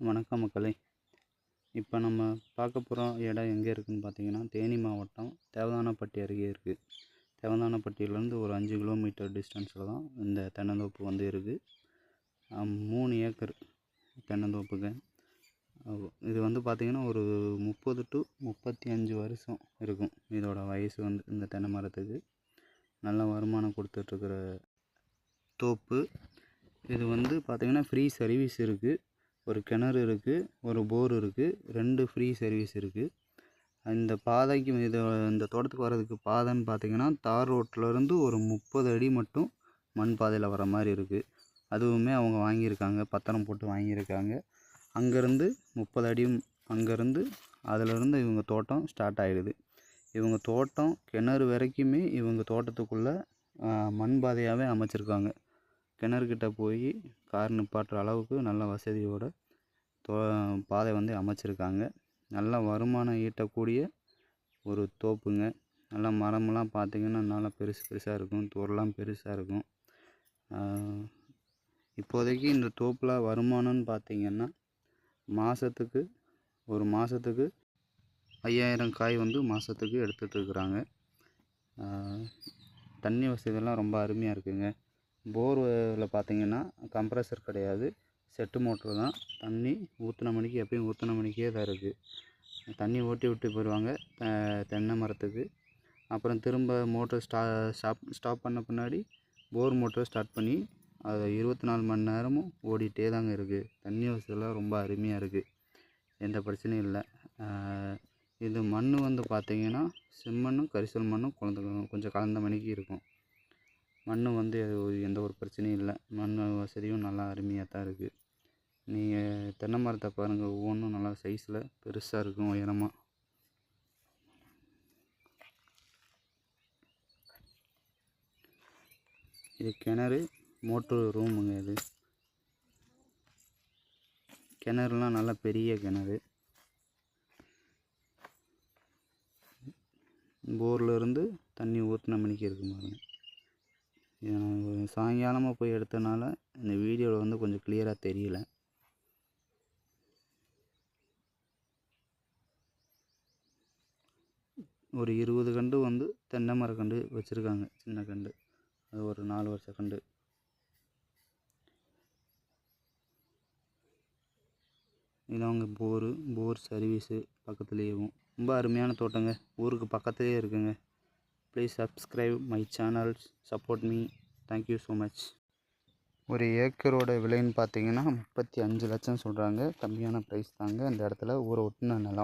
வணக்கம் மக்களே. இப்போ நம்ம பார்க்க போகிற இடம் எங்கே இருக்குதுன்னு பார்த்தீங்கன்னா தேனி மாவட்டம் தேவதானப்பட்டி அருகே இருக்குது தேவதானப்பட்டியிலேருந்து ஒரு அஞ்சு கிலோமீட்டர் டிஸ்டன்ஸில் தான் இந்த தென்னந்தோப்பு வந்து இருக்குது மூணு ஏக்கர் தென்னந்தோப்புக்கு இது வந்து பார்த்திங்கன்னா ஒரு முப்பது டு முப்பத்தி அஞ்சு வருஷம் இருக்கும் இதோட வயசு வந்து இந்த தென்னை மரத்துக்கு. நல்ல வருமானம் கொடுத்துட்ருக்குற தோப்பு. இது வந்து பார்த்திங்கன்னா ஃப்ரீ சர்வீஸ் இருக்குது ஒரு கிணறு இருக்குது ஒரு போர் இருக்குது ரெண்டு ஃப்ரீ சர்வீஸ் இருக்குது இந்த பாதைக்கு இது இந்த தோட்டத்துக்கு வர்றதுக்கு பாதைன்னு பார்த்தீங்கன்னா தார் ரோட்டிலருந்து ஒரு முப்பது அடி மட்டும் மண் பாதையில் வர மாதிரி இருக்குது அதுவுமே அவங்க வாங்கியிருக்காங்க பத்திரம் போட்டு வாங்கியிருக்காங்க. அங்கேருந்து முப்பது அடியும் அங்கேருந்து அதிலிருந்து இவங்க தோட்டம் ஸ்டார்ட் ஆகிடுது இவங்க தோட்டம் கிணறு வரைக்குமே இவங்க தோட்டத்துக்குள்ளே மண் பாதையாகவே அமைச்சிருக்காங்க. கிணறுக்கிட்ட போய் கார் நிப்பாட்டுற அளவுக்கு நல்ல வசதியோடு பாதை வந்து அமைச்சிருக்காங்க. நல்ல வருமானம் ஈட்டக்கூடிய ஒரு தோப்புங்க. நல்லா மரமெல்லாம் பார்த்திங்கன்னா நல்லா பெருசு பெருசாக இருக்கும். தோரெல்லாம் பெருசாக இருக்கும். இப்போதைக்கு இந்த தோப்பில் வருமானம்னு பார்த்திங்கன்னா மாதத்துக்கு ஒரு மாதத்துக்கு ஐயாயிரம் காய் வந்து மாதத்துக்கு எடுத்துகிட்ருக்குறாங்க தண்ணி வசதியெல்லாம் ரொம்ப அருமையாக இருக்குங்க. போர்வில் பார்த்தீங்கன்னா கம்ப்ரஸர் கிடையாது. செட்டு மோட்ரு தான். தண்ணி ஊற்றின மணிக்கு எப்பயும் ஊற்றின மணிக்கே தான் இருக்குது தண்ணி ஓட்டி விட்டு போயிடுவாங்க தென்னை மரத்துக்கு. அப்புறம் திரும்ப மோட்ரு ஸ்டா ஸ்டாப் ஸ்டாப் பண்ண பின்னாடி போர் மோட்டரை ஸ்டார்ட் பண்ணி அது இருபத்தி நாலு மணி நேரமும் ஓடிட்டே தாங்க இருக்குது தண்ணி வசதியெல்லாம் ரொம்ப அருமையாக இருக்குது எந்த பிரச்சனையும் இல்லை. இது மண் வந்து பார்த்திங்கன்னா செம்மண்ணும் கரிசல் மண்ணும் குழந்த கொஞ்சம் கலந்த மணிக்கு இருக்கும். மண் வந்து எந்த ஒரு பிரச்சனையும் இல்லை. மண் வசதியும் நல்லா அருமையாக தான் இருக்குது நீங்கள் தென்னை மரத்தை பாருங்கள் ஒவ்வொன்றும் நல்லா சைஸில் பெருசாக இருக்கும் உயரமாக இது கிணறு மோட்ரு ரூமுங்க இது. கிணறுலாம் நல்லா பெரிய கிணறு. போர்லேருந்து தண்ணி ஊற்றின மணிக்கு இருக்கு சாயங்காலமாக போய் எடுத்தனால இந்த வீடியோவில் வந்து கொஞ்சம் கிளியராக தெரியல. ஒரு இருபது கண்டு வந்து தென்னை மரக்கண்டு வச்சுருக்காங்க சின்ன கண்டு. அது ஒரு நாலு வருஷ கண்டு. அவங்க போரு போர் சர்வீஸு பக்கத்துலேயும் ரொம்ப அருமையான தோட்டங்க. ஊருக்கு பக்கத்துலேயே இருக்குங்க. Please subscribe my channel support me thank you so much ஒரு ஏக்கரோட விலைன்னு பார்த்தீங்கன்னா முப்பத்தி அஞ்சு லட்சம் சொல்கிறாங்க கம்மியான ப்ரைஸ் தாங்க. அந்த இடத்துல ஊரை ஒட்டுன நிலம்.